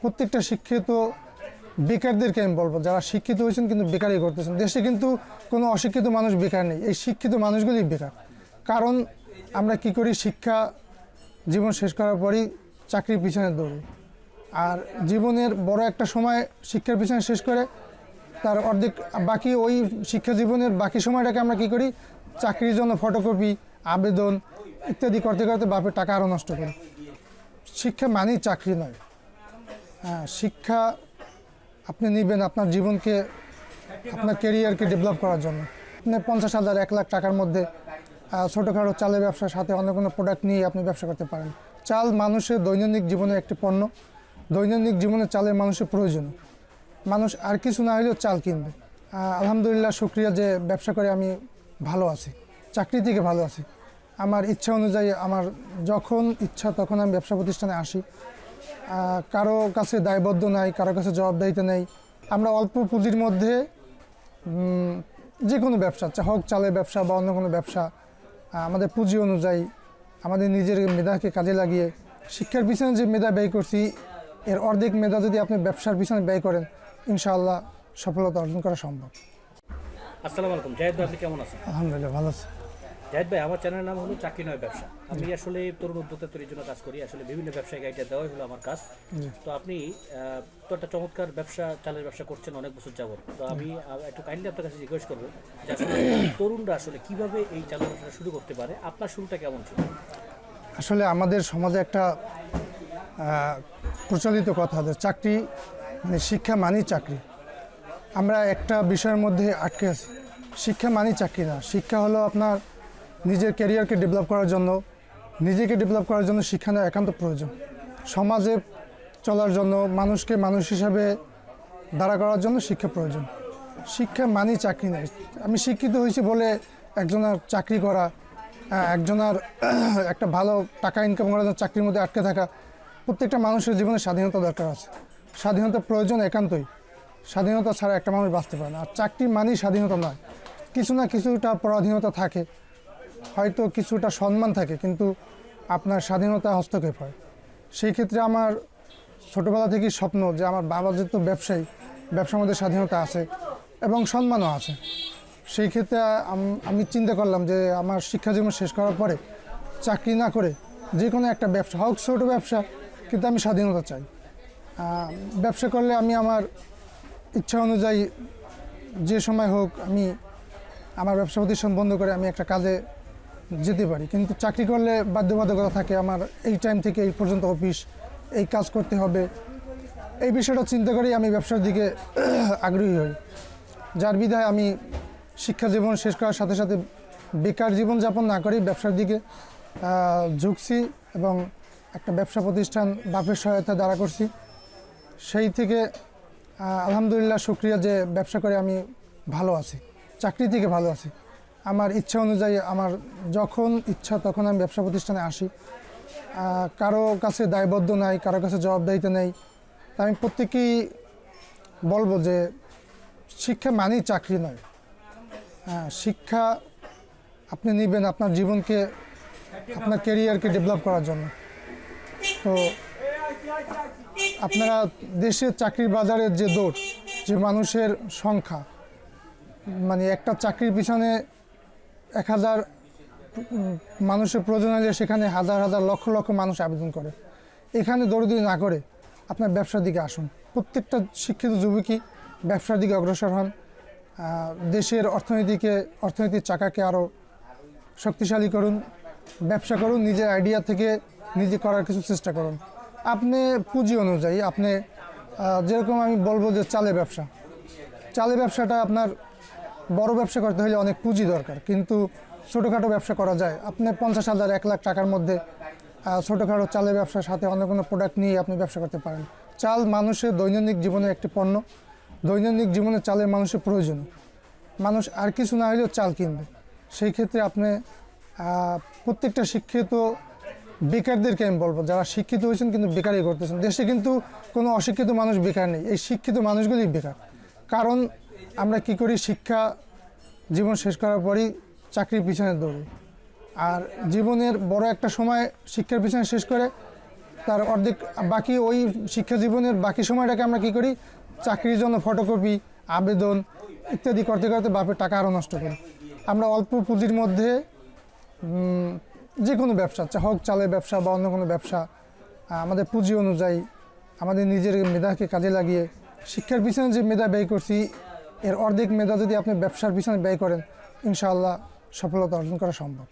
প্রত্যেকটা শিক্ষিত বেকারদেরকে আমি বলব, যারা শিক্ষিত হয়েছেন কিন্তু বেকারই করতেছেন। দেশে কিন্তু কোনো অশিক্ষিত মানুষ বেকার নেই। এই শিক্ষিত মানুষগুলি বেকার। কারণ আমরা কি করি? শিক্ষা জীবন শেষ করার পরই চাকরির পিছনে দৌড়ি। আর জীবনের বড় একটা সময় শিক্ষার পিছনে শেষ করে তার অর্ধেক বাকি ওই শিক্ষা জীবনের বাকি সময়টাকে আমরা কি করি? চাকরির জন্য ফটোকপি আবেদন ইত্যাদি করতে করতে বাপের টাকা আরও নষ্ট করি। শিক্ষা মানেই চাকরি নয়। শিক্ষা আপনি নেবেন আপনার জীবনকে, আপনার কেরিয়ারকে ডেভেলপ করার জন্য। আপনি পঞ্চাশ হাজার, এক লাখ টাকার মধ্যে ছোটোখাটো চালের ব্যবসার সাথে অন্য কোনো প্রোডাক্ট নিয়ে আপনি ব্যবসা করতে পারেন। চাল মানুষের দৈনন্দিন জীবনে একটি পণ্য। দৈনন্দিন জীবনে চালের মানুষের প্রয়োজন। মানুষ আর কিছু না হলেও চাল কিনবে। আলহামদুলিল্লাহ শুক্রিয়া যে ব্যবসা করে আমি ভালো আছি। চাকরি থেকে ভালো আছি। আমার ইচ্ছা অনুযায়ী, আমার যখন ইচ্ছা তখন আমি ব্যবসা প্রতিষ্ঠানে আসি। কারও কাছে দায়বদ্ধ নাই কারও কাছে জবাবদাহিতা নেই। আমরা অল্প পুঁজির মধ্যে যে কোনো ব্যবসা হোক চালের ব্যবসা বা অন্য কোনো ব্যবসা আমাদের পুঁজি অনুযায়ী আমাদের নিজের মেধাকে কাজে লাগিয়ে শিক্ষার পিছনে যে মেধা ব্যয় করছি এর অর্ধেক মেধা যদি আপনি ব্যবসার পিছনে ব্যয় করেন ইনশাআল্লাহ সফলতা অর্জন করা সম্ভব। আসসালামু আলাইকুম। জাহেদ ভাই আপনি কেমন আছেন? আলহামদুলিল্লাহ ভালো আছে। জাহেদ ভাই আমার চ্যানেলের নাম হলো চাকরি নয় ব্যবসা। আমি আসলে তরুণ উদ্যোক্তা তৈরির জন্য কাজ করি। আসলে বিভিন্ন ব্যবসায়িক আইডিয়া দেওয়াই হলো আমার কাজ। তো আপনি তো একটা চমৎকার ব্যবসা চালের ব্যবসা করছেন অনেক বছর যাবত তো আমি একটু কাইন্ডলি আপনার কাছে জিজ্ঞেস করব যে আসলে তরুণরা আসলে কীভাবে এই চালের ব্যবসা শুরু করতে পারে? আপনার শুরুটা কেমন ছিল? আসলে আমাদের সমাজে একটা প্রচলিত কথা যে চাকরি মানে শিক্ষা মানেই চাকরি। আমরা একটা বিষয়ের মধ্যে আটকে আছি। শিক্ষা মানেই চাকরি না। শিক্ষা হলো আপনার নিজের ক্যারিয়ারকে ডেভেলপ করার জন্য, নিজেকে ডেভেলপ করার জন্য শিক্ষা নেওয়া একান্ত প্রয়োজন। সমাজে চলার জন্য, মানুষকে মানুষ হিসাবে দাঁড়া করার জন্য শিক্ষা প্রয়োজন। শিক্ষা মানেই চাকরি নেই। আমি শিক্ষিত হয়েছি বলে একজনের চাকরি করা একজনের একটা ভালো টাকা ইনকাম করার জন্য চাকরির মধ্যে আটকে থাকা, প্রত্যেকটা মানুষের জীবনে স্বাধীনতা দরকার আছে। স্বাধীনতা প্রয়োজন একান্তই। স্বাধীনতা ছাড়া একটা মানুষ বাঁচতে পারে না। আর চাকরি মানেই স্বাধীনতা নয়। কিছু না কিছুটা পরাধীনতা থাকে। হয়তো কিছুটা সম্মান থাকে, কিন্তু আপনার স্বাধীনতা হস্তক্ষেপ হয়। সেই ক্ষেত্রে আমার ছোটোবেলা থেকেই স্বপ্ন যে আমার বাবা যেহেতু ব্যবসায়ী, ব্যবসার মধ্যে স্বাধীনতা আছে এবং সম্মানও আছে। সেই ক্ষেত্রে আমি চিন্তা করলাম যে আমার শিক্ষা জীবন শেষ করার পরে চাকরি না করে যে কোনো একটা ব্যবসা হোক, ছোটো ব্যবসা, কিন্তু আমি স্বাধীনতা চাই। ব্যবসা করলে আমি আমার ইচ্ছা অনুযায়ী যে সময় হোক আমি আমার ব্যবসা প্রতিষ্ঠান বন্ধ করে আমি একটা কাজে যেতে পারি। কিন্তু চাকরি করলে বাধ্যবাধকতা থাকে। আমার এই টাইম থেকে এই পর্যন্ত অফিস এই কাজ করতে হবে। এই বিষয়টা চিন্তা করেই আমি ব্যবসার দিকে আগ্রহী হই। যার বিধায় আমি শিক্ষা জীবন শেষ করার সাথে সাথে বেকার জীবনযাপন না করেই ব্যবসার দিকে ঝুঁকছি এবং একটা ব্যবসা প্রতিষ্ঠান বাপের সহায়তা দ্বারা করছি। সেই থেকে আলহামদুলিল্লাহ, শুক্রিয়া যে ব্যবসা করে আমি ভালো আছি। চাকরি থেকে ভালো আছি। আমার ইচ্ছা অনুযায়ী আমার যখন ইচ্ছা তখন আমি ব্যবসা প্রতিষ্ঠানে আসি। কারও কাছে দায়বদ্ধ নাই, কারও কাছে জবাবদাহিতা নেই। আমি প্রত্যেকেই বলব যে শিক্ষা মানেই চাকরি নয়। হ্যাঁ শিক্ষা আপনি নেবেন আপনার জীবনকে, আপনার কেরিয়ারকে ডেভেলপ করার জন্য। তো আপনারা দেশের চাকরির বাজারের যে দৌড়, যে মানুষের সংখ্যা মানে একটা চাকরির পিছনে এক হাজার মানুষের প্রয়োজন হলে সেখানে হাজার হাজার লক্ষ লক্ষ মানুষ আবেদন করে। এখানে দৌড়দি না করে আপনার ব্যবসার দিকে আসুন। প্রত্যেকটা শিক্ষিত যুবকই ব্যবসার দিকে অগ্রসর হন। দেশের অর্থনীতিকে, অর্থনীতির চাকাকে আরও শক্তিশালী করুন, ব্যবসা করুন, নিজের আইডিয়া থেকে নিজে করার কিছু চেষ্টা করুন। আপনি পুঁজি অনুযায়ী, আপনি যেরকম আমি বলব যে চালে ব্যবসা। চালে ব্যবসাটা আপনার বড় ব্যবসা করতে হলে অনেক পুঁজি দরকার। কিন্তু ছোটোখাটো ব্যবসা করা যায়। আপনি পঞ্চাশ হাজার, এক লাখ টাকার মধ্যে ছোটোখাটো চালের ব্যবসার সাথে অন্য কোনো প্রোডাক্ট নিয়ে আপনি ব্যবসা করতে পারেন। চাল মানুষের দৈনন্দিন জীবনের একটি পণ্য। দৈনন্দিন জীবনে চালের মানুষের প্রয়োজন। মানুষ আর কিছু না হলেও চাল কিনবে। সেই ক্ষেত্রে আপনি প্রত্যেকটা শিক্ষিত বেকারদেরকে আমি বলব, যারা শিক্ষিত হয়েছেন কিন্তু বেকারই করতেছেন। দেশে কিন্তু কোনো অশিক্ষিত মানুষ বেকার নেই। এই শিক্ষিত মানুষগুলি বেকার। কারণ আমরা কি করি? শিক্ষা জীবন শেষ করার পরই চাকরির পিছনে দৌড়ি। আর জীবনের বড় একটা সময় শিক্ষার পিছনে শেষ করে তার অর্ধেক বাকি ওই শিক্ষা জীবনের বাকি সময়টাকে আমরা কি করি? চাকরির জন্য ফটোকপি আবেদন ইত্যাদি করতে করতে বাপের টাকা আরও নষ্ট করি। আমরা অল্প পুঁজির মধ্যে যে কোনো ব্যবসা হোক চালের ব্যবসা বা অন্য কোনো ব্যবসা, আমাদের পুঁজি অনুযায়ী আমাদের নিজের মেধাকে কাজে লাগিয়ে শিক্ষার পিছনে যে মেধা ব্যয় করছি এর অর্ধেক মেধা যদি আপনি ব্যবসার পিছনে ব্যয় করেন ইনশাআল্লাহ সফলতা অর্জন করা সম্ভব।